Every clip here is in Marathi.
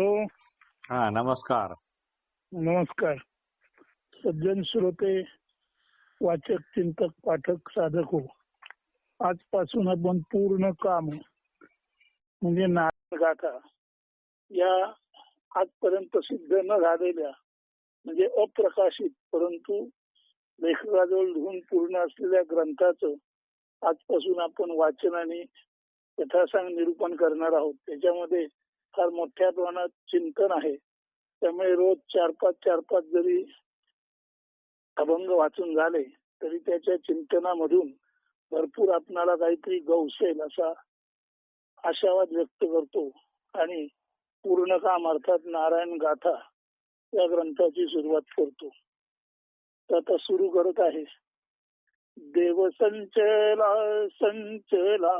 हॅलो. हा नमस्कार. नमस्कार. सज्जन श्रोते वाचक चिंतक पाठक साधक हो. आजपासून आपण पूर्ण काम म्हणजे नारायण गाथा या आजपर्यंत सिद्ध न झालेल्या म्हणजे अप्रकाशित परंतु लेखकाजवळ लिहून पूर्ण असलेल्या ग्रंथाचं आजपासून आपण वाचन आणि कथासांग निरूपण करणार आहोत. त्याच्यामध्ये फार मोठ्या प्रमाणात चिंतन आहे. त्यामुळे रोज चार पाच चार पाच जरी अभंग वाचून झाले तरी त्याच्या चिंतनामधून भरपूर आपणाला काहीतरी गवसेल असा आशावाद व्यक्त करतो. आणि पूर्ण काम अर्थात नारायण गाथा या ग्रंथाची सुरुवात करतो. तर आता सुरू करत आहे. देव संचला संचला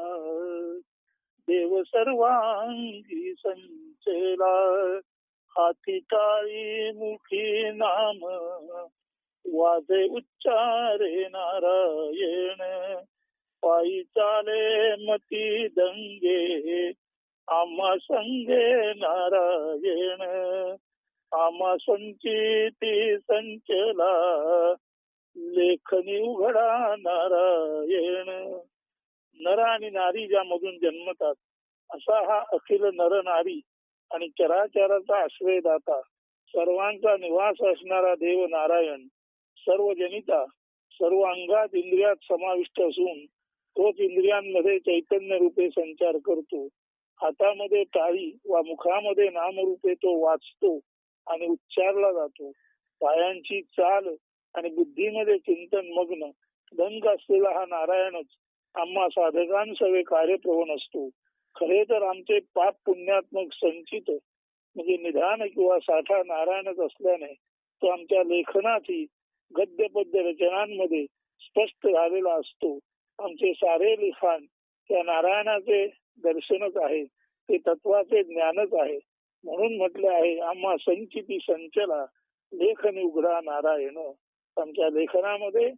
देव सर्वांगी संचला. हाती टाळी मुखी नाम वाजे उच्चारे नारायण. पायी चाले मती दंगे आम्हा संगे नारायण. आम्हा संचिती संचला लेखनी उघडा नारायण. नर आणि नारी ज्यामधून जन्मतात असा हा अखिल नर नारी आणि चराचराचा आश्रयदाता सर्वांचा निवास असणारा देव नारायण सर्व जनिता सर्व अंगात इंद्रियात समाविष्ट असून तोच इंद्रियांमध्ये चैतन्य रूपे संचार करतो. हातामध्ये टाळी वा मुखामध्ये नामरूपे तो वाचतो आणि उच्चारला जातो. पायांची चाल आणि बुद्धीमध्ये चिंतन मग्न दंग असलेला हा नारायणच आम्हा साधकांसवे कार्यप्रवण असतो. खरे तर आमचे पाप पुण्यात्मक संचित म्हणजे निधान किंवा साठा नारायणच असल्याने तो आमच्या लेखनाची गद्य पद्य रचनांमध्ये स्पष्ट झालेला असतो. आमचे सारे लिखाण त्या नारायणाचे दर्शनच आहे. ते तत्वाचे ज्ञानच आहे. म्हणून म्हटले आहे आम्हा संचिती संचला लेखन उघडा नारायण. आमच्या लेखनामध्ये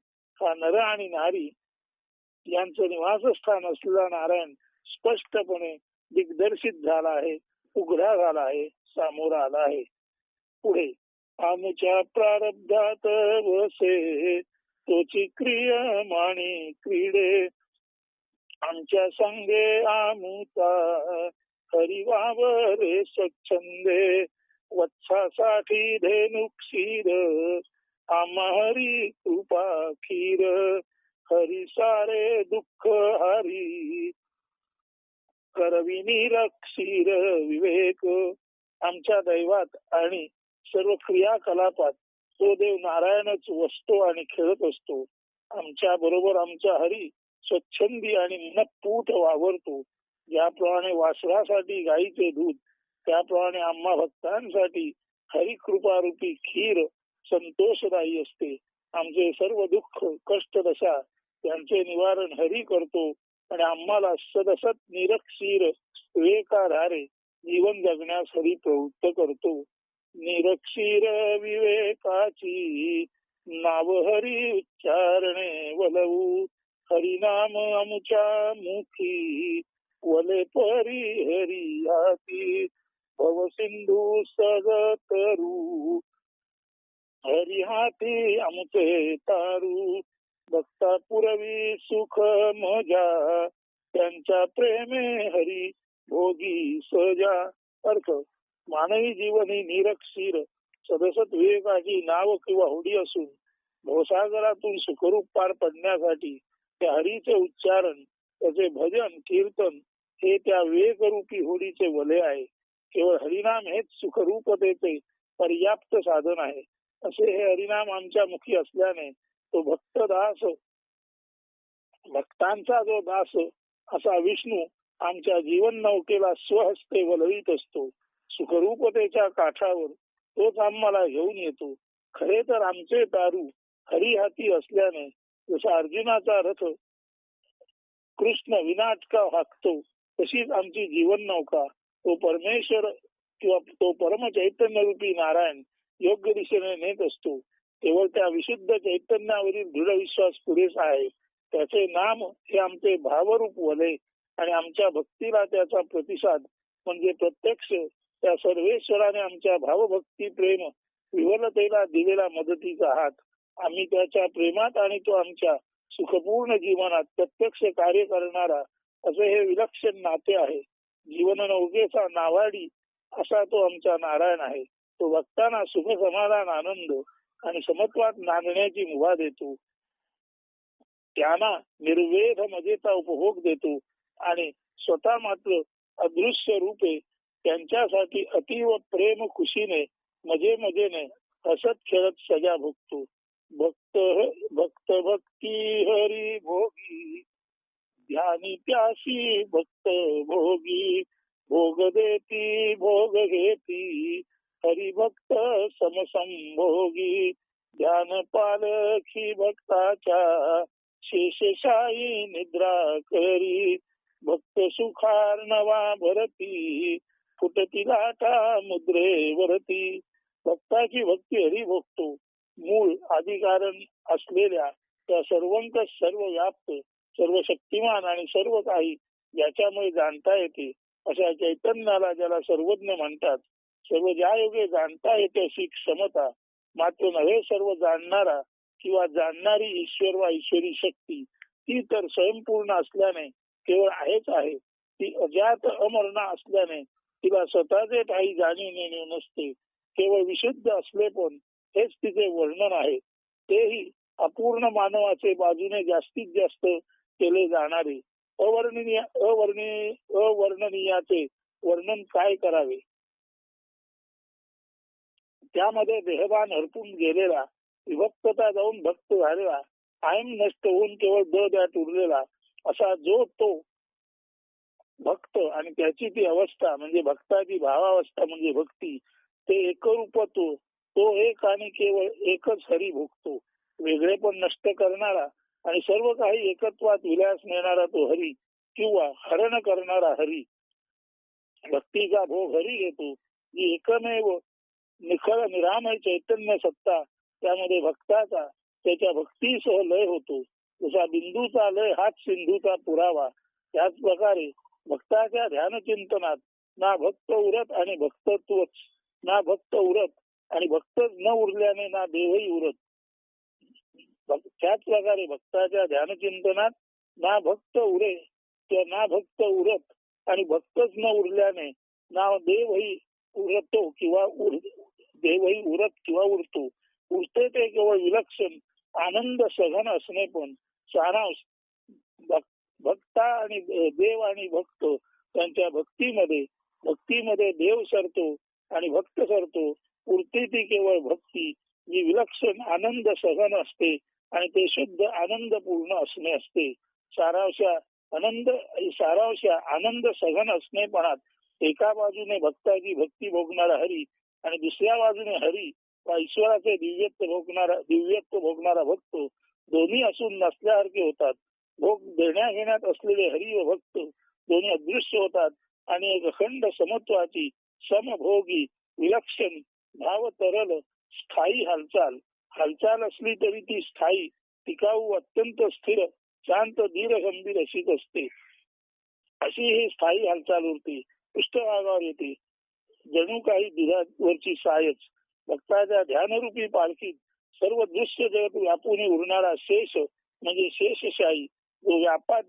हा नर आणि नारी यांचं निवासस्थान असलेला नारायण स्पष्टपणे दिग्दर्शित झाला आहे उघडा झाला आहे सामोरा आला आहे. पुढे आमच्या प्रारब्धात वसे तोची क्रिय माणी क्रीडे. आमच्या संगे आमुता हरिवावरे स्वच्छंदे. वत्सासाठी धेनुक्षीर आम्हा हरी कृपा खीर. हरी सारे दुःख हरी करविनी रक्षीर विवेक. आमच्या दैवात आणि सर्व क्रियाकलापात तो देव नारायणच वसतो आणि खेळत असतो. आमच्या बरोबर आमचा हरी स्वच्छंदी आणि मनपूट वावरतो. ज्याप्रमाणे वासरासाठी गाईचे दूध त्याप्रमाणे आम्हा भक्तांसाठी हरिकृपारूपी खीर संतोषदायी असते. आमचे सर्व दुःख कष्ट दशा त्यांचे निवारण हरी करतो. आणि आम्हाला सदसत निरक्षीर विवेकाधारे जीवन जगण्यास हरी प्रवृत्त करतो. निरक्षीर विवेकाची नाव हरी उच्चारणे वलवू. हरिनाम आमच्या मुखी. वले परी हरी हाती भव सिंधू सगतरू हरी हाती आमचे तारू. भक्ता पुरवी सुख मजा त्यांच्या प्रेमे हरी भोगी सजा अर्थ मानवी जीवन ही निरक्षीर सदसत विवेकाची नाव किंवा होडी असून भोसागरातून सुखरूप पार पडण्यासाठी त्या हरीचे उच्चारण त्याचे भजन कीर्तन हे त्या विवेकरूपी होडीचे वले आहे. केवळ हरिनाम हेच सुखरूपतेचे पर्याप्त साधन आहे. असे हे हरिनाम आमच्या मुखी असल्याने तो भक्त दास भक्तांचा जो दास असा विष्णू आमच्या जीवन नौकेला स्वहस्ते वलवीत असतो. सुखरूपतेच्या काठावर तोच आम्हाला घेऊन येतो. खरे तर आमचे दारू हरिहाती असल्याने जसा अर्जुनाचा रथ कृष्ण विनाटका हाकतो तशीच आमची जीवन नौका. तो परमेश्वर किंवा तो परम चैतन्य रूपी नारायण योग्य दिशेने नेत असतो. केवळ त्या विशुद्ध चैतन्यावरील दृढ विश्वास पुरेसा आहे. त्याचे नाम हे आमचे भावरूप वले आणि आमच्या भक्तीला त्याचा प्रतिसाद. म्हणजे प्रत्यक्ष त्या सर्वेश्वराने आमच्या भावभक्ती प्रेम विवलतेला दिलेला मदतीचा हात. आम्ही त्याच्या प्रेमात आणि तो आमच्या सुखपूर्ण जीवनात प्रत्यक्ष कार्य करणारा असे हे विलक्षण नाते आहे. जीवन नौकेचा नावाडी असा तो आमचा नारायण आहे. तो भक्तांना सुख समाधान आनंद आणि समत्वात नांदण्याची मुभा देतो. त्यांना निर्वेध मजेचा उपभोग देतो आणि स्वतः मात्र अदृश्य रूपे त्यांच्यासाठी अतीव प्रेम खुशीने मजे मजेने हसत खेळत सजा भोगतो. भक्त भक्त भक्ती हरी भोगी ध्यानी त्याशी भक्त भोगी भोग देती भोग घेती हरिभक्त समसंभोगी ध्यान पालखी भक्ताच्या शेषशाही निद्रा करी. भक्त सुखार्णवा भरती फुटती लाटा मुद्रेवरती भक्ताची भक्ती हरी भक्तो मूळ अधिकारण असलेल्या त्या सर्वंक सर्व व्याप्त सर्व शक्तिमान आणि सर्व काही ज्याच्यामुळे जाणता येते अशा चैतन्याला ज्याला सर्वज्ञ म्हणतात सर्व ज्या योगे जाणता येते अशी क्षमता मात्र नव्हे सर्व जाणणारा किंवा जाणणारी ईश्वर वा ईश्वरी शक्ती ती तर स्वयंपूर्ण असल्याने केवळ आहेच आहे. ती अजात अमरणा असल्याने तिला स्वतःचे काही जाणीव नेणे नसते. केवळ विशुद्ध असले पण हेच तिचे वर्णन आहे. तेही अपूर्ण मानवाचे बाजूने जास्तीत जास्त केले जाणारे. अवर्णनीय अवर्णनीय अवर्णनीयाचे वर्णन काय करावे? त्यामध्ये देहभान हरपून गेलेला विभक्तता जाऊन भक्त झालेला कायम नष्ट होऊन केवळ द द्यात उरलेला असा जो तो भक्त आणि त्याची ती अवस्था म्हणजे भक्ताची भावावस्था म्हणजे भक्ती ते एकरूपत्व तो एक आणि केवळ एकच हरी भोगतो वेगळे पण नष्ट करणारा आणि सर्व काही एकत्वात विलास नेणारा तो हरी किंवा हरण करणारा हरी. भक्तीचा भोग हरी घेतो जी एकमेव निखळ निरामय चैतन्य सत्ता त्यामध्ये भक्ताचा त्याच्या भक्तीसह लय होतो. जसा बिंदूचा लय हाच सिंधूचा पुरावा. त्याच प्रकारे भक्ताच्या ध्यान चिंतनात ना भक्त उरत आणि भक्तत्वच ना भक्त उरत आणि भक्तच न उरल्याने ना देवही उरत. त्याच प्रकारे भक्ताच्या ध्यान चिंतनात ना भक्त उरे किंवा ना भक्त उरत आणि भक्तच न उरल्याने ना देवही उरतो किंवा देवही उरत किंवा उरतो. उरते ते केवळ विलक्षण आनंद सघन असणे पण. सारांश भक्ता आणि देव आणि भक्त त्यांच्या भक्तीमध्ये भक्तीमध्ये देव सरतो आणि भक्त सरतो. उरते ती केवळ भक्ती जी विलक्षण आनंद सघन असते आणि ते शुद्ध आनंद पूर्ण असणे असते. सारावशा आनंद सारावशा आनंद सघन असणेपणात एका बाजूने भक्ताची भक्ती भोगणारा हरी आणि दुसऱ्या बाजूने हरी व ईश्वराचे दिव्यत्व भोगणारा दिव्यत्व भोगणारा भक्त दोन्ही असून नसल्यासारखे होतात. भोग देण्या घेण्यात असलेले हरी व भक्त दोन्ही अदृश्य होतात आणि एक अखंड समत्वाची समभोगी विलक्षण भाव तरल स्थायी हालचाल. हालचाल असली तरी ती स्थायी टिकाऊ अत्यंत स्थिर शांत धीर गंभीर अशीच असते. अशी ही स्थायी हालचाल उरते. पृष्ठभागावर येते. जणू काही दुधावरची सायच. भक्ताच्या ध्यानरूपी पालखीत सर्व दृश्य जगत व्यापून उरणारा शेष म्हणजे शेषशाही जो व्यापात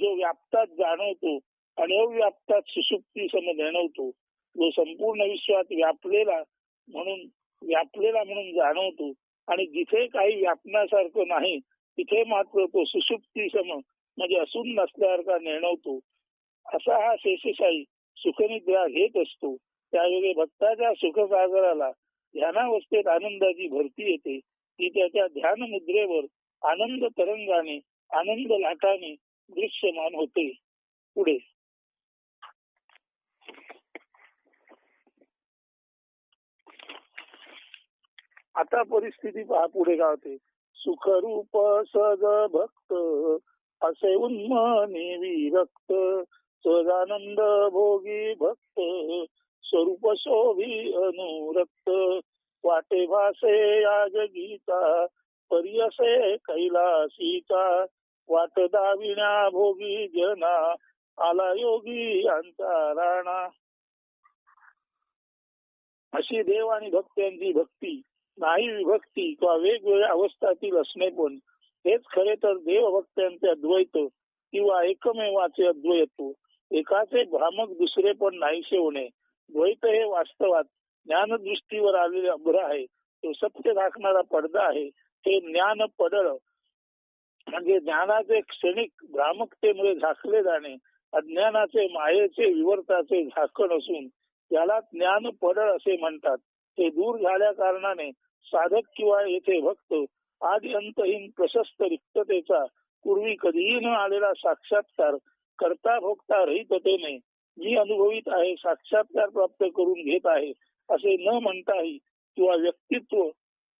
जो व्याप्तात जाणवतो आणि अव्याप्तात सुसुप्ती सम जाणवतो जो संपूर्ण विश्वात व्यापलेला म्हणून व्यापलेला म्हणून जाणवतो. आणि जिथे काही व्यापण्यासारखं नाही तिथे मात्र तो सुसुप्ती सम म्हणजे असून नसल्यासारखा नेणवतो. असा हा शेषशाही सुखनिद्रा घेत असतो. त्यावेळी भक्ताच्या सुखसागराला ध्यानावस्थेत आनंदाची भरती येते. ती त्याच्या ध्यान मुद्रेवर आनंद तरंगाने आनंद लाटाने दृश्यमान होते. पुढे. आता परिस्थिती पहा पुढे काय होते सुखरूप सज भक्त असे उन्मने विरक्त सदानंद भोगी भक्त स्वरूप शोभी अनुरक्त वाटे भासे आज गीता परियसे कैलासीचा. वाट दाविण्या भोगी जना आला योगी यांचा राणा. अशी देव आणि भक्त्यांची भक्ती नाही विभक्ती किंवा वेगवेगळ्या अवस्थातील असणे पण हेच खरे तर देवभक्त्यांचे अद्वैत किंवा एकमेवाचे अद्वैत. एकाचे भ्रामक दुसरे पण नाहीसे होणे द्वैत हे वास्तवात ज्ञानदृष्टीवर आलेले अभ्र आहे. तो सत्य राखणारा पडदा आहे. हे ज्ञान पडळ म्हणजे ज्ञानाचे क्षणिक भ्रामकतेमुळे झाकले जाणे अज्ञानाचे मायेचे विवर्ताचे झाकण असून याला ज्ञान पडळ असे म्हणतात. ते दूर झाल्या कारणाने साधक किंवा येथे भक्त आदी अंतहीन प्रशस्त रिक्ततेचा पूर्वी कधीही न आलेला साक्षात्कार करता भोगता रहिततेने मी अनुभवित आहे साक्षात्कार प्राप्त करून घेत आहे असे न म्हणताही किंवा व्यक्तित्व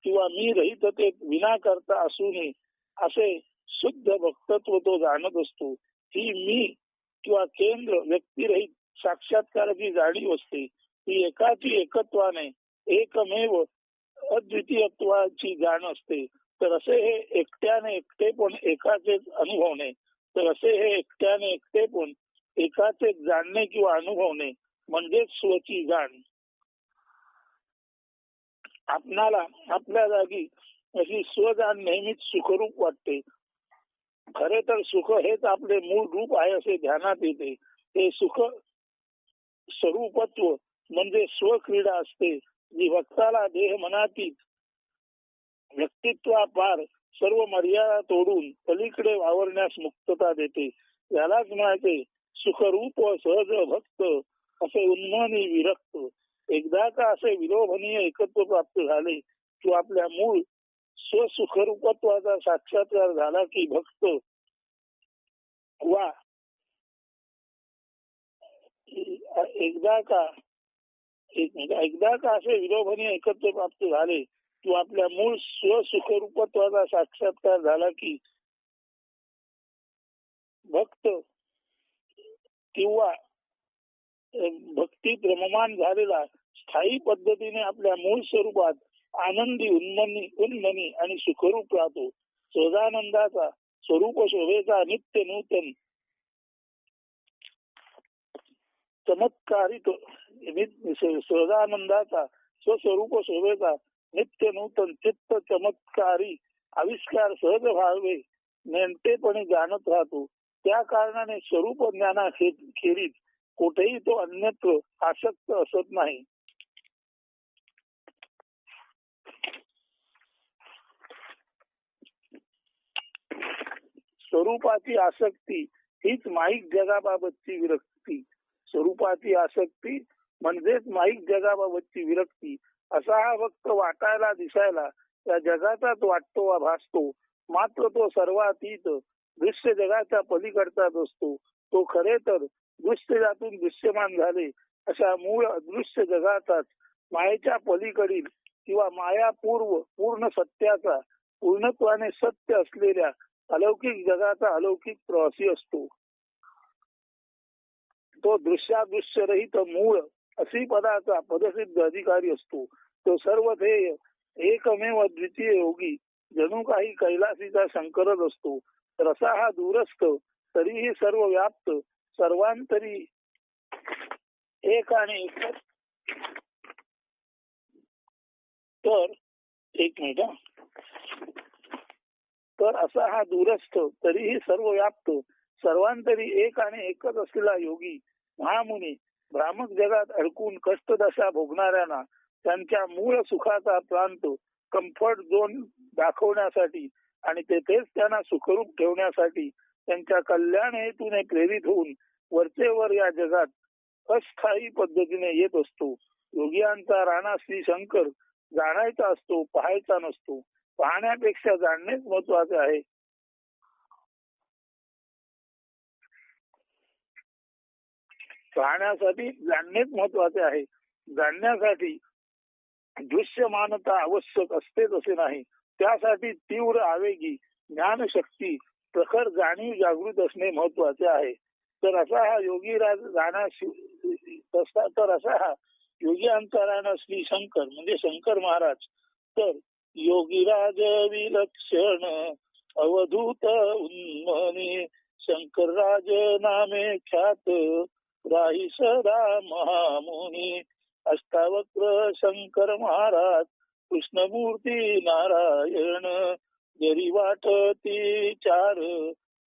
किंवा मी रहिततेत विना करता असूनही असे शुद्ध भक्तत्व तो जाणत असतो. ही मी किंवा केंद्र व्यक्तिरहित साक्षात्काराची जाणीव असते. ही एकाची एकत्वाने एकमेव अद्वितीयत्वाची जाण असते. तर असे हे एकट्याने एकटे पण एकाचेच अनुभवणे. तर असे हे एकट्याने एकटे पण एकाचे जाणणे किंवा अनुभवणे म्हणजेच स्वची जाण. आपणाला आपल्या जागी अशी स्वजाण नेहमीच सुखरूप वाटते. खरे तर सुख हेच आपले मूळ रूप आहे असे ध्यानात येते. ते सुख स्वरूपत्व म्हणजे स्वक्रीडा असते. जी भक्ताला देह मनातील व्यक्तित्वापार सर्व मर्यादा तोडून पलीकडे वावरण्यास मुक्तता देते. यालाच म्हणायचे सुखरूप व सहज भक्त असे उन्मानी विरक्त. एकदा का असे विलोभनीय एकत्व प्राप्त झाले की आपल्या मूळ स्वसुखरूपत्वाचा साक्षात्कार झाला की भक्त वा. एकदा का एकदा का असे विलोभनीय एकत्व प्राप्त झाले की आपल्या मूळ स्वसुखरूपत्वाचा साक्षात्कार झाला की भक्त किंवा भक्ती प्रममान झालेला स्थायी पद्धतीने आपल्या मूळ स्वरूपात आनंदी उन्मनी उन्मनी आणि सुखरूप राहतो. सहजानंदाचा स्वरूप शोभेचा नित्य नूतन चमत्कारित सहजानंदाचा स्वस्वरूप शोभेचा नित्य नूतन चित्त चमत्कारी आविष्कार सहज व्हावे नेमतेपणे जाणत राहतो. त्या कारणाने स्वरूप ज्ञाना खेरीज कुठेही तो अन्यत्र आसक्त असत नाही. स्वरूपाची आसक्ती हीच माईक जगाबाबतची विरक्ती. स्वरूपाची आसक्ती म्हणजेच माईक जगाबाबतची विरक्ती. असा हा फक्त वाटायला दिसायला त्या जगाचाच वाटतो वा भासतो. मात्र तो सर्वातीत दृश्य जगाच्या पलीकडचाच असतो तो खरे तर दृश्य जातून दृश्यमान झाले अशा मूळ अदृश्य जगाचाच मायेच्या पलीकडील किंवा मायापूर्व पूर्ण सत्याचा पूर्णत्वाने सत्य असलेल्या अलौकिक जगाचा अलौकिक प्रवासी असतो. तो दृश्यादृश्य रहित मूळ अशी पदाचा पदसिद्ध अधिकारी असतो. तो सर्व ध्येय एकमेव द्वितीय योगी जणू काही कैलासीचा शंकरच असतो. रसा हा दूरस्थ तरीही सर्व व्याप्त सर्वांतरी एक आणि एक तर एक मिनिट तर असा हा दूरस्थ तरीही सर्व व्याप्त सर्वांतरी एक आणि एकच असलेला योगी महामुनी भ्रामक जगात अडकून कष्टदशा भोगणाऱ्यांना त्यांच्या मूळ सुखाचा प्रांत कम्फर्ट झोन दाखवण्यासाठी आणि तेथेच त्यांना सुखरूप ठेवण्यासाठी त्यांच्या कल्याण हेतूने प्रेरित होऊन वरचेवर या जगात अस्थायी पद्धतीने येत असतो. योगियांचा राणा श्री शंकर जाणायचा असतो पाहायचा नसतो. पाहण्यापेक्षा जाणणेच महत्त्वाचे आहे. पाहण्यासाठी जाणणेच महत्त्वाचे आहे. जाणण्यासाठी दृश्यमानता आवश्यक असतेच असे नाही. त्यासाठी तीव्र आवेगी ज्ञानशक्ती प्रखर जाणीव जागृत असणे महत्त्वाचे आहे. तर असा हा योगी राज राणा तर असा हा योगी राणा श्री शंकर म्हणजे शंकर महाराज. तर योगीराज विलक्षण अवधूत उन्मनी शंकरराज नामे ख्यात राही सदा महामुनी अष्टावक्र शंकर महाराज. कृष्णमूर्ती नारायण जरी वाटती चार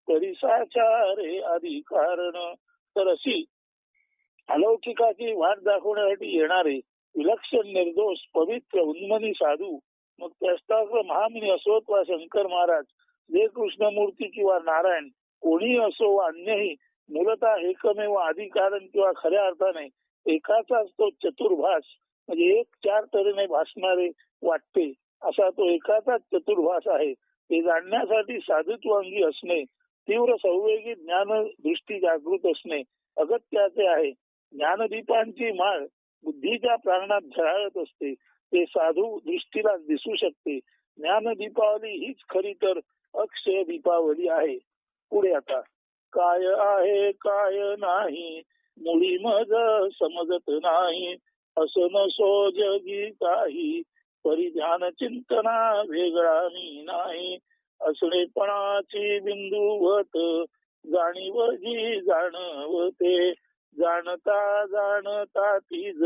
तरी साचारे आदी कारण. तर अशी अलौकिकाची वाट दाखवण्यासाठी येणारे विलक्षण निर्दोष पवित्र उन्मनी साधू मग त्यास्ताग्र महामुनी असोत वा शंकर महाराज जे कृष्णमूर्ती किंवा नारायण कोणी असो वा अन्यही मूलतः एकमेव अधिकारण किंवा खऱ्या अर्थाने एकाचाच तो चतुर्भास म्हणजे एक चार तऱ्हेने भासणारे वाटते. असा तो एकाचा चतुर्भास आहे. ते जाणण्यासाठी साधुत्वांगी असणे तीव्र संवेगी ज्ञान दृष्टी जागृत असणे अगत्याचे आहे. ज्ञानदीपांची माळ बुद्धीच्या प्राणात झळाळत असते. ते साधू दृष्टीला दिसू शकते. ज्ञान दीपावली हीच खरी तर अक्षय दीपावली आहे. पुढे आता. काय आहे काय नाही मुळी मज समजत नाही. असं नसो जगी काही. परिध्यान चिंतना वेगळा मी नाही असणेपणाची बिंदूवत जाणीव जी जाणवते. जाणता जाणता तीज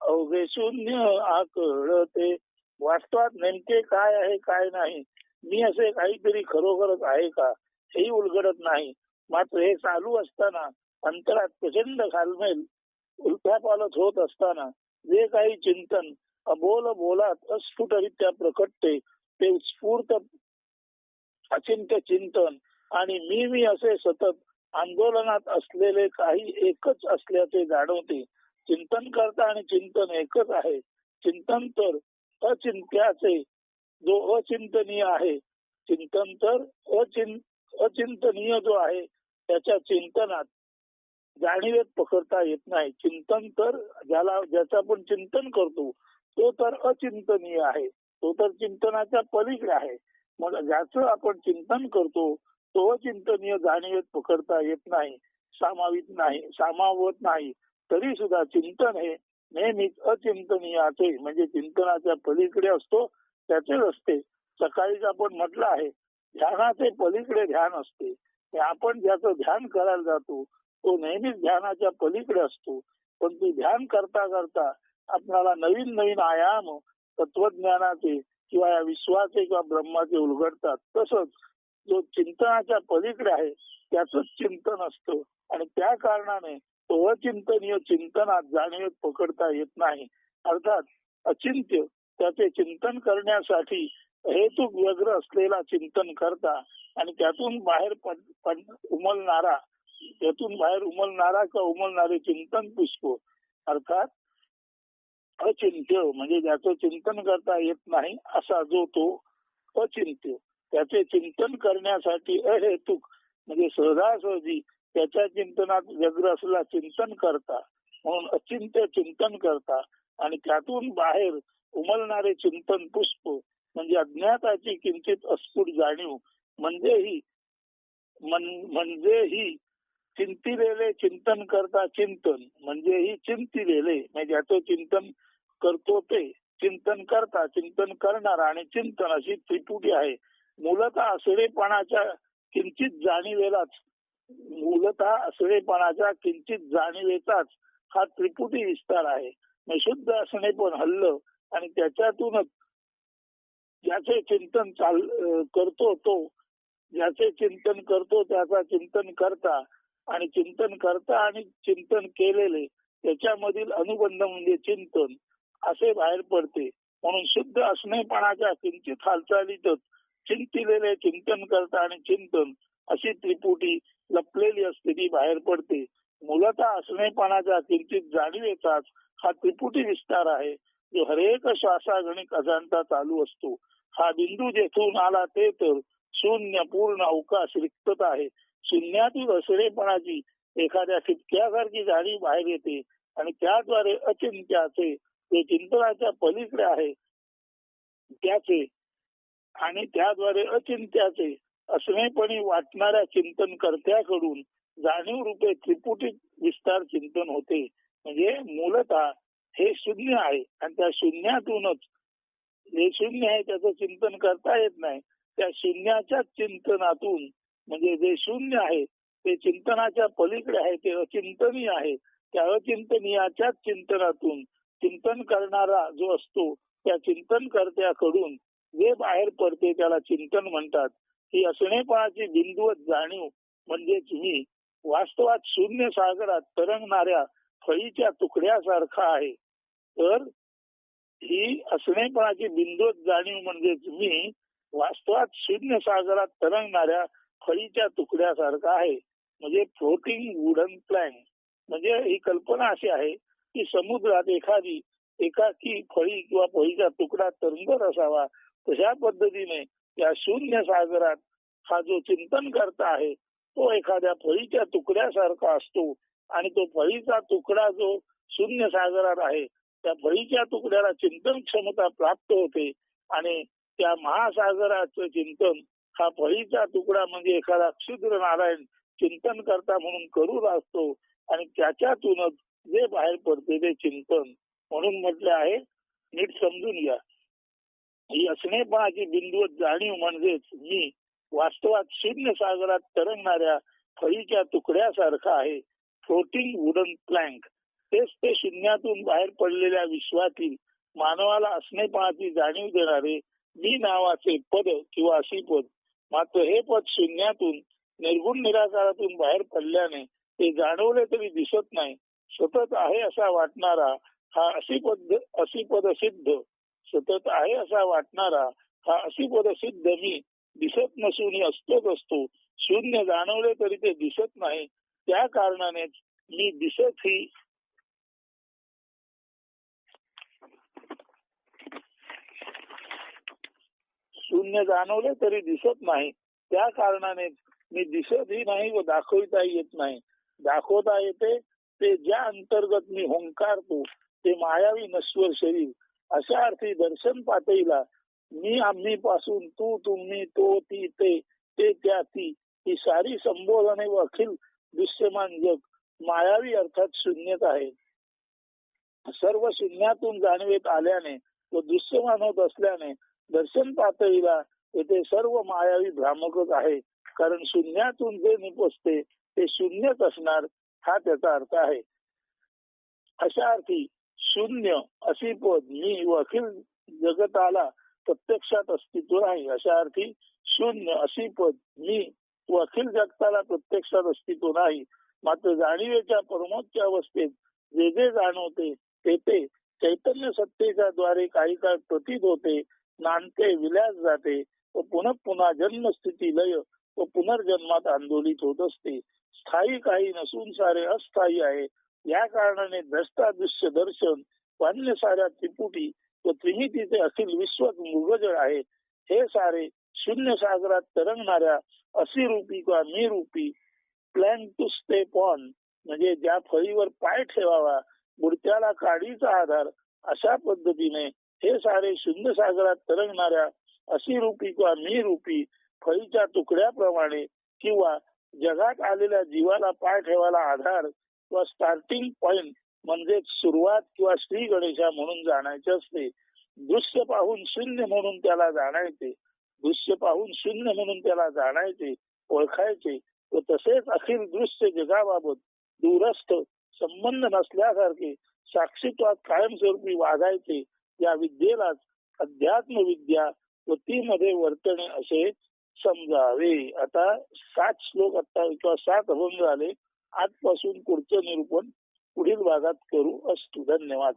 अवघे शून्य आकळते. वास्तवात नेमके काय आहे काय नाही? मी असे काहीतरी खरोखरच आहे का? हेही उलगडत नाही. मात्र हे चालू असताना अंतरात प्रचंड घालमेल उलट्या पालत होत असताना जे काही चिंतन अबोल बोलात अस्फुटरित्या प्रकटते. ते स्फूर्त अचिंत्य चिंतन. आणि मी मी असे सतत आंदोलनात असलेले काही एकच असल्याचे जाणवते. चिंतन करता आणि चिंतन एकच आहे. चिंतन तर अचिंत्याचे जो अचिंतनीय आहे. चिंतन तर अचिं अचिंतनीय जो आहे त्याच्या चिंतनात जाणीवेत पकडता येत नाही. चिंतन तर ज्याला ज्याचा आपण चिंतन करतो तो तर अचिंतनीय आहे. तो तर चिंतनाच्या पलीकडे आहे. मग ज्याचं आपण चिंतन करतो तो अचिंतनीय जाणीवेत पकडता येत नाही सामावित नाही सामावत नाही. तरी सुद्धा चिंतन हे नेहमीच अचिंतनीयाचे म्हणजे चिंतनाच्या पलीकडे असतो त्याचे असते. सकाळीच आपण म्हटलं आहे ध्यानाचे पलीकडे ध्यान असते. आपण ज्याचं ध्यान करायला जातो तो नेहमीच ध्यानाच्या पलीकडे असतो. पण ती ध्यान करता करता आपणाला नवीन नवीन आयाम तत्वज्ञानाचे किंवा या विश्वाचे किंवा ब्रह्माचे उलगडतात. तसंच जो चिंतनाच्या पलीकडे आहे त्याच चिंतन असतं. आणि त्या कारणाने तो अचिंतनीय चिंतनात जाणीवेत पकडता येत नाही. अर्थात अचिंत्य त्याचे चिंतन करण्यासाठी हेतू व्यग्र असलेला चिंतन करता आणि त्यातून बाहेर उमलणारा त्यातून बाहेर उमलणारा किंवा उमलणारे चिंतन पुष्प. अर्थात अचिंत्य म्हणजे ज्याचं चिंतन करता येत नाही असा जो तो अचिंत्य. त्याचे चिंतन करण्यासाठी अहेतुक म्हणजे सहजासहजी त्याच्या चिंतनात व्यग्र चिंतन करता म्हणून अचिंत्य चिंतन करता आणि त्यातून बाहेर उमलणारे चिंतन पुष्प म्हणजे अज्ञाताची किंचित अस्फुट जाणीव म्हणजे ही म्हणजे ही चिंतिलेले चिंतन करता चिंतन म्हणजे ही चिंतिलेले म्हणजे ज्याचं चिंतन करतो ते. चिंतन करता चिंतन करणार आणि चिंतन अशी त्रिपुटी आहे. मूलत असडेपणाच्या किंचित जाणीवेलाच मूलत असडेपणाच्या किंचित जाणीवेचाच हा त्रिपुटी विस्तार आहे. शुद्ध असणे पण हल्ल आणि त्याच्यातूनच ज्याचे चिंतन चाल करतो तो ज्याचे चिंतन करतो त्याचा चिंतन करता आणि चिंतन करता आणि चिंतन केलेले त्याच्यामधील अनुबंध म्हणजे चिंतन असे बाहेर पडते. म्हणून शुद्ध असणेपणाच्या किंचित हालचालीतच चिंतिलेले चिंतन करता आणि चिंतन अशी त्रिपुटी लपलेली असते ती बाहेर पडते. मूलतः असणेपणाच्या किंचित जाणीवेचाच हा त्रिपुटी विस्तार आहे. जो हरेक श्वासागणिक अजाणता चालू असतो. हा बिंदू जेथून आला ते तर शून्य पूर्ण अवकाश रिक्तता आहे. शून्यातील असणेपणाची एखाद्या ठिपक्यासारखी जाणीव बाहेर येते आणि त्याद्वारे अचिंत्याचे ते चिंतनाच्या पलीकडे आहे त्याचे आणि त्याद्वारे अचिंत्याचे असणेपणी वाटणाऱ्या चिंतन कर्त्याकडून जाणीव रूपे त्रिपुटीत विस्तार चिंतन होते. म्हणजे मूलतः हे शून्य आहे आणि त्या शून्यातूनच जे शून्य आहे त्याचं चिंतन करता येत नाही. त्या शून्याच्या चिंतनातून म्हणजे जे शून्य आहे ते चिंतनाच्या पलीकडे आहे ते अचिंतनीय आहे. त्या अचिंतनीयाच्याच चिंतनातून चिंतन करणारा जो असतो त्या चिंतन करत्याकडून जे बाहेर पडते त्याला चिंतन म्हणतात. ही असणेपणाची बिंदुवत जाणीव म्हणजेच मी वास्तवात शून्य सागरात तरंगणाऱ्या फळीच्या तुकड्यासारखा आहे. तर ही असणेपणाची बिंदुवत जाणीव म्हणजेच मी वास्तवात शून्य सागरात तरंगणाऱ्या फळीच्या तुकड्यासारखा आहे. म्हणजे फ्लोटिंग वुडन प्लॅन म्हणजे ही कल्पना अशी आहे की समुद्रात एखादी एकाकी फळी किंवा फळीचा तुकडा तरंगत असावा. तशा पद्धतीने या शून्य सागरात हा जो चिंतन करता आहे तो एखाद्या फळीच्या तुकड्यासारखा असतो. आणि तो फळीचा तुकडा जो शून्य सागरात आहे त्या फळीच्या तुकड्याला चिंतन क्षमता प्राप्त होते. आणि त्या महासागराचं चिंतन हा फळीचा तुकडा म्हणजे एखादा क्षुद्र नारायण चिंतन करता म्हणून करू असतो आणि त्याच्यातूनच जे बाहेर पडते ते चिंतन म्हणून म्हटले आहे नीट समजून घ्या. ही असणेपणाची बिंदूत जाणीव म्हणजेच मी वास्तवात शून्य सागरात तरंगणाऱ्या फळीच्या तुकड्यासारखा आहे. Floating wooden plank. तेच ते शून्यातून बाहेर पडलेल्या विश्वातील मानवाला असणेपणाची जाणीव देणारे मी नावाचे पद किंवा अशी पद मात्र हे पद शून्यातून निर्गुण निराकारातून बाहेर पडल्याने ते जाणवले तरी दिसत नाही. सतत आहे असा वाटणारा हा अशी पद अशी पद सिद्ध सतत आहे असा वाटणारा हा अशी पद सिद्ध मी दिसत नसून असतोच असतो. शून्य जाणवले तरी ते दिसत नाही. त्या कारणानेच मी दिसत ही शून्य जाणवले तरी दिसत नाही. त्या कारणाने मी दिसतही नाही व दाखविता येत नाही. दाखवता येते ते ज्या अंतर्गत मी होंकारतो ते मायावी नश्वर शरीर. अशा अर्थी दर्शन पातळीला मी आम्ही पासून तू तुम्ही तो ती ते ते त्या ती ही सारी संबोधने व अखिल दृश्यमान जग मायावी अर्थात शून्यत आहे. सर्व शून्यातून जाणवेत आल्याने व दृश्यमान होत असल्याने दर्शन पातळीला येथे सर्व मायावी भ्रामकच आहे. कारण शून्यातून जे निपसते ते शून्यच असणार हा त्याचा अर्थ आहे. अशा अर्थी शून्य अशी पद मी व अखिल जगताला प्रत्यक्षात अस्तित्व नाही अशा अर्थी शून्य अशी पद मी व अखिल जगताला प्रत्यक्षात अस्तित्व नाही. मात्र जाणीवेच्या परमोच्च अवस्थेत जे जे जाणवते ते ते चैतन्य सत्तेच्या द्वारे काही काळ प्रतीत होते. नांदते विलास जाते. व पुन्हा पुन्हा जन्मस्थिती लय. व पुनर्जन्मात आंदोलित होत असते. स्थायी काही नसून सारे अस्थायी आहे. या कारणाने दृश्य दर्शन वान्य साऱ्या त्रिपुटी व त्रिमितीचे अखिल विश्वात मृगजळ आहे. हे सारे शून्य सागरात तरंगणाऱ्या असी रूपी किंवा मी रूपी प्लॅन टू स्टे पॉन म्हणजे ज्या फळीवर पाय ठेवावा मूर्त्याला काडीचा आधार अशा पद्धतीने हे सारे शुद्ध सागरात तरंगणाऱ्या अशी रूपी किंवा मी रूपी फळीच्या तुकड्याप्रमाणे किंवा जगात आलेल्या जीवाला पाय ठेवायला आधार किंवा स्टार्टिंग पॉइंट म्हणजे सुरुवात किंवा श्री गणेशा म्हणून जाणायचे असते. दृश्य पाहून शून्य म्हणून त्याला जाणायचे. दृश्य पाहून शून्य म्हणून त्याला जाणायचे ओळखायचे. व तसेच अखिल दृश्य जगाबाबत दूरस्थ संबंध नसल्यासारखे साक्षीत्वात कायमस्वरूपी वागायचे. या विद्येलाच अध्यात्म विद्या व ती मध्ये वर्तणे असे समजावे. आता सात श्लोक आता किंवा सात अभंग झाले आजपासून पुढचं निरूपण पुढील भागात करू असतो. धन्यवाद.